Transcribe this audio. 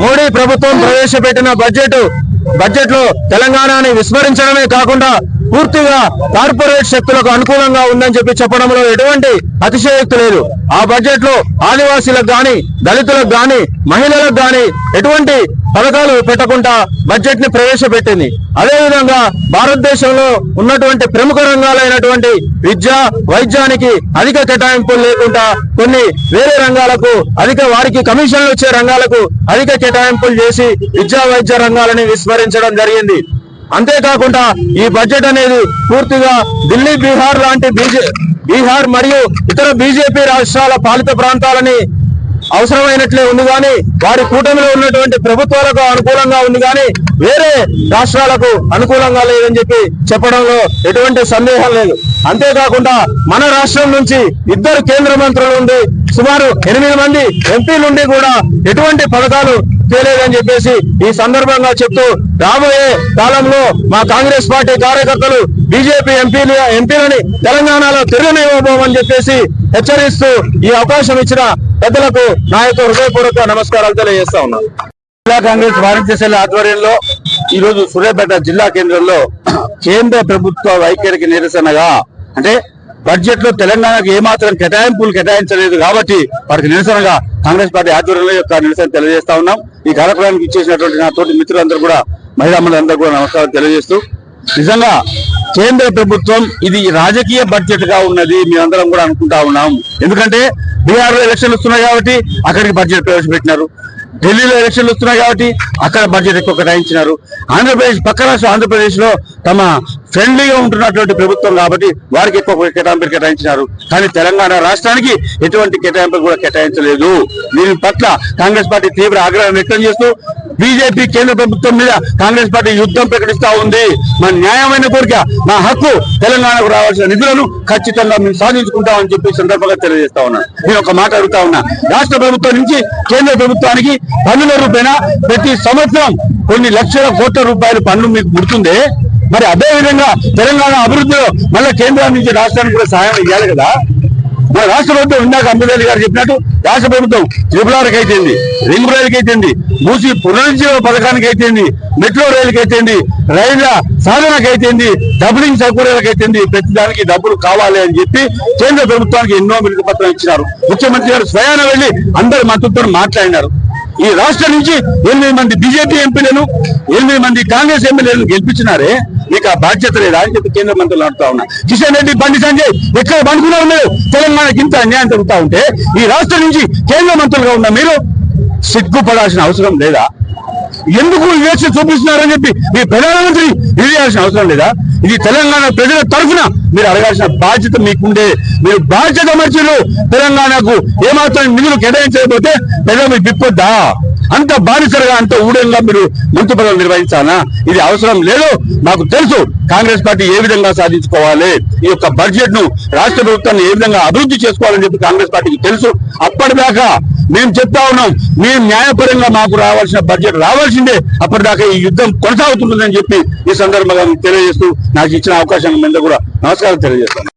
మోడీ ప్రభుత్వం ప్రవేశపెట్టిన బడ్జెట్ బడ్జెట్లో తెలంగాణని విస్మరించడమే కాకుండా పూర్తిగా కార్పొరేట్ శక్తులకు అనుకూలంగా ఉందని చెప్పి చెప్పడంలో ఎటువంటి అతిశయోక్తి లేదు. ఆ బడ్జెట్లో ఆదివాసీలకు గాని దళితులకు గాని మహిళలకు గాని ఎటువంటి పథకాలు పెట్టకుండా బడ్జెట్ని ప్రవేశపెట్టింది. అదేవిధంగా భారతదేశంలో ఉన్నటువంటి ప్రముఖ రంగాలైనటువంటి విద్య వైద్యానికి అధిక కేటాయింపులు లేకుండా కొన్ని వేరే రంగాలకు అధిక వారికి కమిషన్లు వచ్చే రంగాలకు అధిక కేటాయింపులు చేసి విద్యా వైద్య రంగాలని విస్మరించడం జరిగింది. అంతేకాకుండా ఈ బడ్జెట్ అనేది పూర్తిగా ఢిల్లీ బీహార్ లాంటి బీజే బీహార్ మరియు ఇతర బీజేపీ రాష్ట్రాల పాలిత ప్రాంతాలని అవసరమైనట్లే ఉంది కానీ వారి కూటమిలో ఉన్నటువంటి ప్రభుత్వాలకు అనుకూలంగా ఉంది కానీ వేరే రాష్ట్రాలకు అనుకూలంగా లేదని చెప్పి చెప్పడంలో ఎటువంటి సందేహం లేదు. అంతేకాకుండా మన రాష్ట్రం నుంచి ఇద్దరు కేంద్ర మంత్రులు ఉండి సుమారు ఎనిమిది మంది ఎంపీలుండి కూడా ఎటువంటి పథకాలు తేలేదని చెప్పేసి ఈ సందర్భంగా చెప్తూ రాబోయే కాలంలో మా కాంగ్రెస్ పార్టీ కార్యకర్తలు బీజేపీ ఎంపీలు ఎంపీలని తెలంగాణలో తిరగనివ్వబోమని చెప్పేసి హెచ్చరిస్తూ ఈ అవకాశం ఇచ్చిన పెద్దలకు నా యొక్క హృదయపూర్వక నమస్కారాలు తెలియజేస్తా ఉన్నాను జిల్లా కాంగ్రెస్ వాణిజ్యశాల ఆధ్వర్యంలో ఈ రోజు సూర్యాపేట జిల్లా కేంద్రంలో కేంద్ర ప్రభుత్వ వైఖరికి నిరసనగా అంటే బడ్జెట్లో తెలంగాణకు ఏమాత్రం కేటాయింపులు కేటాయించలేదు కాబట్టి వారికి నిరసనగా కాంగ్రెస్ పార్టీ ఆధ్వర్యంలో యొక్క నిరసన తెలియజేస్తా ఉన్నాం. ఈ కార్యక్రమానికి ఇచ్చేసినటువంటి నా తోటి మిత్రులందరూ కూడా మహిళా మండలందరూ కూడా నమస్కారం తెలియజేస్తూ నిజంగా కేంద్ర ప్రభుత్వం ఇది రాజకీయ బడ్జెట్గా ఉన్నది మేమందరం కూడా అనుకుంటా ఉన్నాం. ఎందుకంటే బీహార్లో ఎలక్షన్లు వస్తున్నాయి కాబట్టి అక్కడికి బడ్జెట్ ప్రవేశపెట్టినారు. ఢిల్లీలో ఎలక్షన్లు వస్తున్నాయి కాబట్టి అక్కడ బడ్జెట్ ఎక్కువ కేటాయించినారు. ఆంధ్రప్రదేశ్ పక్క రాష్ట్ర ఆంధ్రప్రదేశ్లో తమ ఫ్రెండ్లీగా ఉంటున్నటువంటి ప్రభుత్వం కాబట్టి వారికి ఎక్కువ కేటాయింపులు కేటాయించినారు. కానీ తెలంగాణ రాష్ట్రానికి ఎటువంటి కేటాయింపులు కూడా కేటాయించలేదు. దీని పట్ల కాంగ్రెస్ పార్టీ తీవ్ర ఆగ్రహం వ్యక్తం చేస్తూ బీజేపీ కేంద్ర ప్రభుత్వం మీద కాంగ్రెస్ పార్టీ యుద్ధం ప్రకటిస్తా ఉంది. మా న్యాయమైన కోరిక మా హక్కు తెలంగాణకు రావాల్సిన నిధులను ఖచ్చితంగా మేము సాధించుకుంటామని చెప్పి సందర్భంగా తెలియజేస్తా ఉన్నా. నేను ఒక మాట అడుగుతా ఉన్నా. రాష్ట్ర ప్రభుత్వం నుంచి కేంద్ర ప్రభుత్వానికి పన్నుల రూపేణ ప్రతి సంవత్సరం కొన్ని లక్షల కోట్ల రూపాయల పన్ను మీకు ముడుతుంది. మరి అదే విధంగా తెలంగాణ అభివృద్ధిలో మళ్ళీ కేంద్రం నుంచి రాష్ట్రానికి కూడా సహాయం ఇవ్వాలి కదా. మన రాష్ట్ర ప్రభుత్వం ఇందాక అంబేద్కర్ గారు చెప్పినట్టు రాష్ట్ర ప్రభుత్వం త్రిపులారికి అయితేంది రింగ్ రైలుకి అయితేంది మూసి పునరుజ్జీవ పథకానికి అయితేంది మెట్రో రైలుకి అయితేంది రైళ్ళ సాధనకి అయితేంది డబులింగ్ సౌకర్యాలకు అయితేంది ప్రతి దానికి డబ్బులు కావాలి అని చెప్పి కేంద్ర ప్రభుత్వానికి ఎన్నో మిలుగు పత్రం ఇచ్చినారు. ముఖ్యమంత్రి గారు స్వయాన వెళ్ళి అందరి మంత్రులతో మాట్లాడినారు. ఈ రాష్ట్రం నుంచి ఎనిమిది మంది బీజేపీ ఎంపీలను ఎనిమిది మంది కాంగ్రెస్ ఎమ్మెల్యేలను గెలిపించినారే మీకు ఆ బాధ్యత లేదా. అని చెప్పి కేంద్ర మంత్రులు అంటా ఉన్నా. కిషన్ రెడ్డి బండి సంజయ్ ఎక్కడ పండుకున్నారు మీరు? తెలంగాణకి ఇంత అన్యాయం జరుగుతూ ఉంటే ఈ రాష్ట్రం నుంచి కేంద్ర మంత్రులుగా ఉన్న మీరు సిగ్గుపడాల్సిన అవసరం లేదా? ఎందుకు వివేచ చూపిస్తున్నారని చెప్పి మీ ప్రధానమంత్రి తెలియాల్సిన అవసరం లేదా? ఇది తెలంగాణ ప్రజల తరఫున మీరు అడగాల్సిన బాధ్యత మీకుండే. మీరు బాధ్యత మర్చిలు తెలంగాణకు ఏమాత్రం నిధులు కేటాయించకపోతే ప్రజలు మీకు విప్పొద్దా అంత బానిసలుగా అంత ఊడంగా మీరు మంత్రి పదవులు నిర్వహించాలా? ఇది అవసరం లేదు. నాకు తెలుసు కాంగ్రెస్ పార్టీ ఏ విధంగా సాధించుకోవాలి. ఈ యొక్క బడ్జెట్ను రాష్ట్ర ప్రభుత్వాన్ని ఏ విధంగా అభివృద్ధి చేసుకోవాలని చెప్పి కాంగ్రెస్ పార్టీకి తెలుసు. అప్పటిదాకా మేము చెప్తా ఉన్నాం మేము న్యాయపరంగా మాకు రావాల్సిన బడ్జెట్ రావాల్సిందే. అప్పటిదాకా ఈ యుద్ధం కొనసాగుతుందని చెప్పి ఈ సందర్భంగా తెలియజేస్తూ నాకు ఇచ్చిన అవకాశం మీద కూడా నమస్కారం తెలియజేస్తాను.